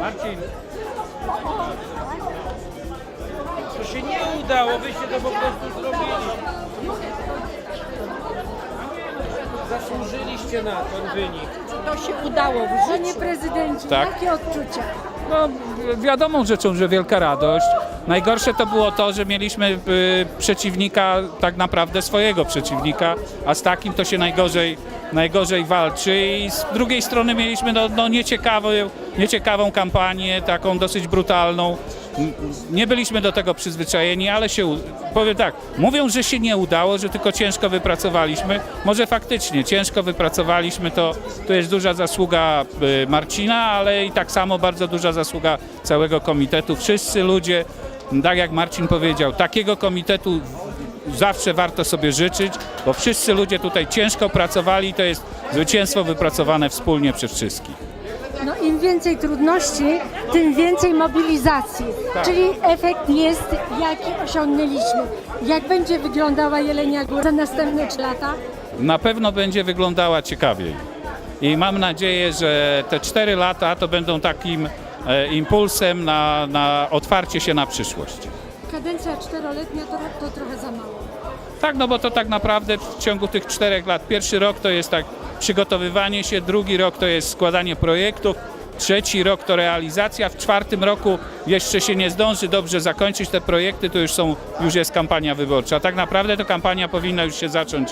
Marcin. To się nie udało, wyście to po prostu zrobili. Zasłużyliście na ten wynik. To się udało w Panie prezydencie, Tak. jakie odczucia? No, wiadomą rzeczą, że wielka radość. Najgorsze to było to, że mieliśmy y, przeciwnika, tak naprawdę swojego przeciwnika, a z takim to się najgorzej, najgorzej walczy. I z drugiej strony mieliśmy no, no nieciekawą, nieciekawą kampanię, taką dosyć brutalną. Nie byliśmy do tego przyzwyczajeni, ale się, powiem tak, mówią, że się nie udało, że tylko ciężko wypracowaliśmy. Może faktycznie ciężko wypracowaliśmy, to, to jest duża zasługa y, Marcina, ale i tak samo bardzo duża zasługa całego komitetu. Wszyscy ludzie, tak jak Marcin powiedział, takiego komitetu zawsze warto sobie życzyć, bo wszyscy ludzie tutaj ciężko pracowali to jest zwycięstwo wypracowane wspólnie przez wszystkich. No im więcej trudności, tym więcej mobilizacji. Tak. Czyli efekt jest, jaki osiągnęliśmy. Jak będzie wyglądała Jelenia Góra za następne trzy lata? na pewno będzie wyglądała ciekawiej. I mam nadzieję, że te cztery lata to będą takim e, impulsem na, na otwarcie się na przyszłość. Kadencja czteroletnia to, to trochę za mało. Tak, no bo to tak naprawdę w ciągu tych czterech lat, pierwszy rok to jest tak przygotowywanie się, drugi rok to jest składanie projektów, trzeci rok to realizacja, w czwartym roku jeszcze się nie zdąży dobrze zakończyć te projekty, to już, są, już jest kampania wyborcza. Tak naprawdę to kampania powinna już się zacząć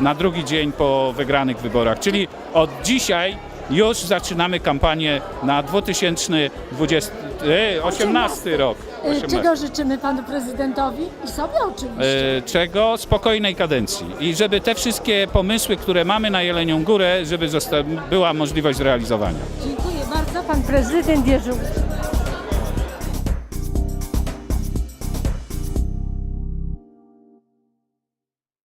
na drugi dzień po wygranych wyborach, czyli od dzisiaj już zaczynamy kampanię na 2018 rok. Y, 18. Czego życzymy panu prezydentowi i sobie oczywiście? E, czego? Spokojnej kadencji. I żeby te wszystkie pomysły, które mamy na Jelenią Górę, żeby zosta- była możliwość zrealizowania. Dziękuję bardzo. Pan prezydent Jerzy Łódź.